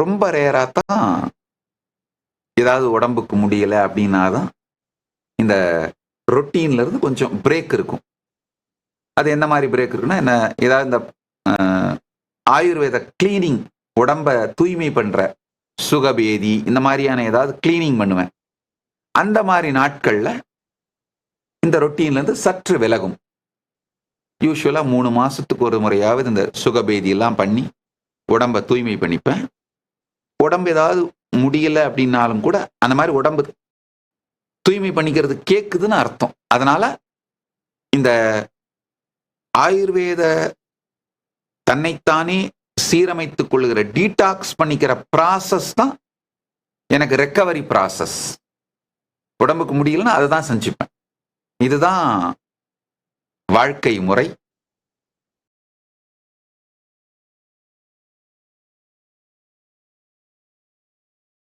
ரொம்ப ரேரா தான் ஏதாவது உடம்புக்கு முடியல அப்படின்னா தான் இந்த ரொட்டீன்ல இருந்து கொஞ்சம் பிரேக் இருக்கும். அது என்ன மாதிரி பிரேக் இருக்குன்னா என்ன ஏதாவது இந்த ஆயுர்வேத கிளீனிங் உடம்ப தூய்மை பண்ற சுகபேதி இந்த மாதிரியான ஏதாவது கிளீனிங் பண்ணுவேன். அந்த மாதிரி நாட்கள்ல இந்த ரொட்டீன்ல இருந்து சற்று விலகும். யூஸ்வலா மூணு மாசத்துக்கு ஒரு முறையாவது இந்த சுகபேதி எல்லாம் பண்ணி உடம்ப தூய்மை பண்ணிப்பேன். உடம்பு ஏதாவது முடியல அப்படின்னாலும் கூட அந்த மாதிரி உடம்பு தூய்மை பண்ணிக்கிறது கேட்குதுன்னு அர்த்தம். அதனால இந்த ஆயுர்வேத தன்னைத்தானே சீரமைத்துக் கொள்ளுகிற டீடாக்ஸ் பண்ணிக்கிற ப்ராசஸ் தான் எனக்கு ரெக்கவரி ப்ராசஸ் உடம்புக்கு முடியலன்னா அதை தான் செஞ்சுப்பேன். இதுதான் வாழ்க்கை முறை.